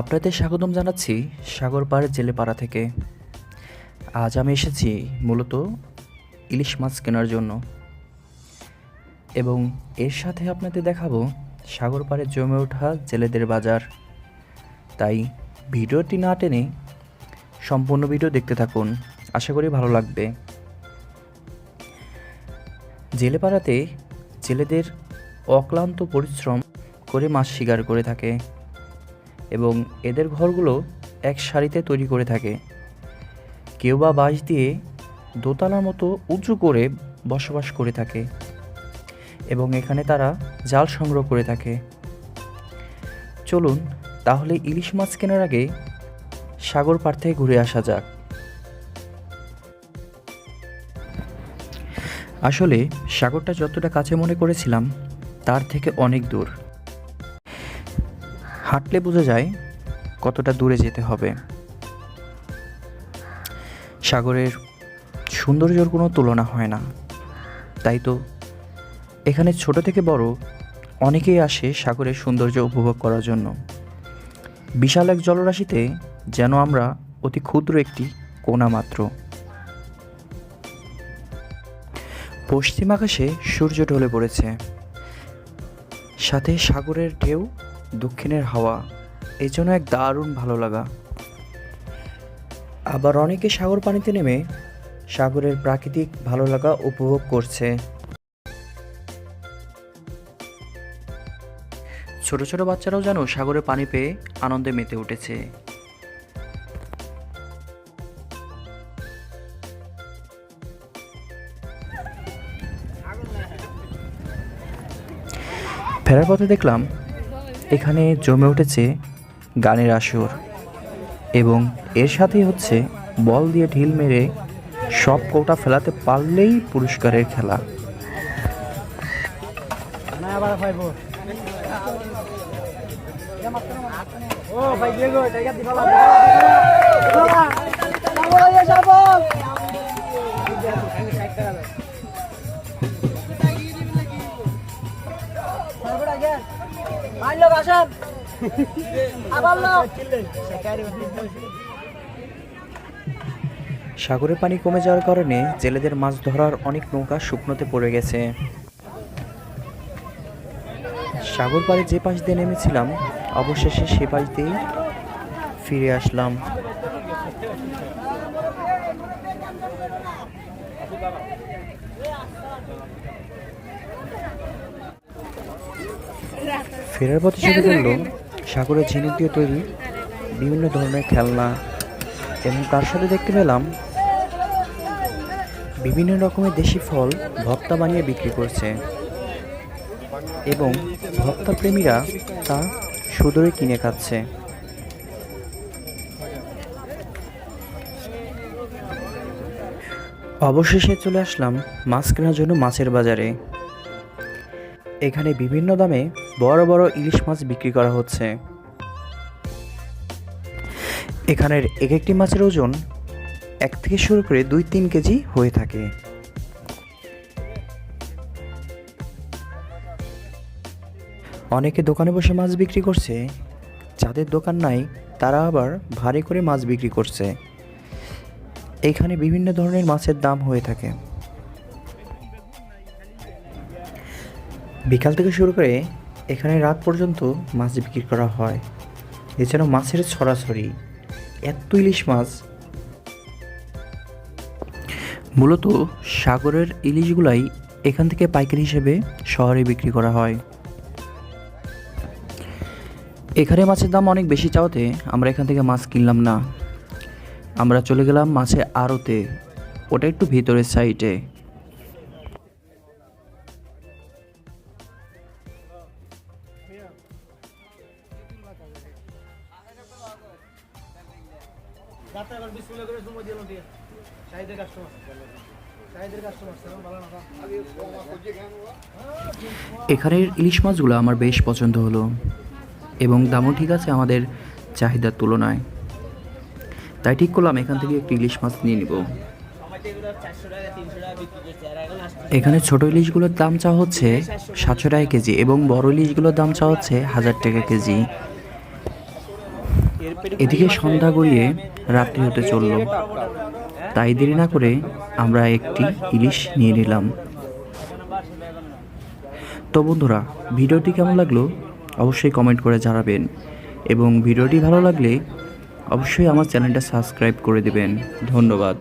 আপনাদের স্বাগতম জানাচ্ছি সাগর পাড় জেলেপাড়া থেকে। আজ আমি এসেছি মূলত ইলিশ মাছ কেনার জন্য। এবং এর সাথে আপনাদের দেখাবো সাগর পাড়ে জমে ওঠা জেলেদের বাজার। তাই ভিডিওটি না টেনে সম্পূর্ণ ভিডিও দেখতে থাকুন। আশা করি ভালো লাগবে। জেলেপাড়াতে জেলেদের অক্লান্ত পরিশ্রম করে মাছ শিকার করে থাকে। এবং এদের ঘরগুলো এক সারিতে তৈরি করে থাকে। কেউ বা বাঁশ দিয়ে দোতলার মতো উঁচু করে বসবাস করে থাকে এবং এখানে তারা জাল সংগ্রহ করে থাকে। চলুন তাহলে ইলিশ মাছ কেনার আগে সাগর পাড় থেকে ঘুরে আসা যাক। আসলে সাগরটা যতটা কাছে মনে করেছিলাম, তার থেকে অনেক দূর। হাঁটলে বোঝা যায় কতটা দূরে যেতে হবে। সাগরের সৌন্দর্যর কোনো তুলনা হয় না। তাই তো এখানে ছোট থেকে বড় অনেকেই আসে সাগরের সৌন্দর্য উপভোগ করার জন্য। বিশাল এক জলরাশিতে যেন আমরা অতি ক্ষুদ্র একটি কোনা মাত্র। পশ্চিম আকাশে সূর্য ঢলে পড়েছে। সাথে সাগরের ঢেউ দক্ষিণের হাওয়া এই জন্য এক দারুণ ভালো লাগা। আবার অনেকে সাগর পানিতে নেমে সাগরের প্রাকৃতিক ভালো লাগা উপভোগ করছে। ছোট ছোট বাচ্চারাও যেন সাগরে পানি পেয়ে আনন্দে মেতে উঠেছে। ফেরার পথে দেখলাম এখানে জমে উঠেছে গানের আসর এবং এর সাথেই হচ্ছে বল দিয়ে ঢিল মেরে সব কৌটা ফেলাতে পারলেই পুরস্কারের খেলা। ও ভাই আসেন আবার লোক সাগরের পানি কমে যাওয়ার কারণে জেলেদের মাছ ধরার অনেক নৌকা শুকনোতে পড়ে গেছে। সাগর পাড়ে যে পাশ দিয়ে নেমেছিলাম, অবশেষে সে পাশ দিয়েই ফিরে আসলাম। ফেরার পথে শুরু করল সাগরের ঝিনুক দিয়ে তৈরি বিভিন্ন ধরনের খেলনা এবং তার সাথে দেখতে পেলাম বিভিন্ন রকমের দেশি ফল ভক্তা বানিয়ে বিক্রি করছে। এবং ভক্তা প্রেমীরা তা সুদরে কিনে খাচ্ছে। অবশেষে চলে আসলাম মাছ কেনার জন্য মাছের বাজারে। এখানে বিভিন্ন দামে বড় বড় ইলিশ মাছ বিক্রি করা হচ্ছে। এখানের এক একটি মাছের ওজন এক থেকে শুরু করে দুই তিন কেজি হয়ে থাকে। অনেকে দোকানে বসে মাছ বিক্রি করছে, যাদের দোকান নাই, তারা আবার ভারী করে মাছ বিক্রি করছে। এখানে বিভিন্ন ধরনের মাছের দাম হয়ে থাকে। বিকাল থেকে শুরু করে এখানে রাত পর্যন্ত মাছ বিক্রি করা হয়। এছাড়াও মাছের ছড়াছড়ি এত ইলিশ মাছ। মূলত সাগরের ইলিশগুলাই এখান থেকে পাইকারি হিসেবে শহরে বিক্রি করা হয়। এখানে মাছের দাম অনেক বেশি চাওয়াতে আমরা এখান থেকে মাছ কিনলাম না। আমরা চলে গেলাম মাছে আড়তে। ওটা একটু ভিতরের সাইডে এখানের ইলিশ মাছগুলো আমার বেশ পছন্দ হলো এবং দামও ঠিক আছে আমাদের চাহিদার তুলনায়। তাই ঠিক করলাম, এখান থেকে একটি ইলিশ মাছ নিয়ে নিব। এখন ছোট ইলিশগুলোর দাম চাওয়া হচ্ছে সাতশো টাকা কেজি এবং বড় ইলিশগুলোর দাম চাওয়া হচ্ছে হাজার টাকা কেজি। এদিকে সন্ধ্যা গড়িয়ে রাত্রি হতে চলল। তাই দেরি না করে আমরা একটি ইলিশ নিয়ে নিলাম। তো বন্ধুরা ভিডিওটি কেমন লাগল অবশ্যই কমেন্ট করে জানাবেন এবং ভিডিওটি ভালো লাগলে অবশ্যই আমার চ্যানেলটা সাবস্ক্রাইব করে দেবেন। ধন্যবাদ।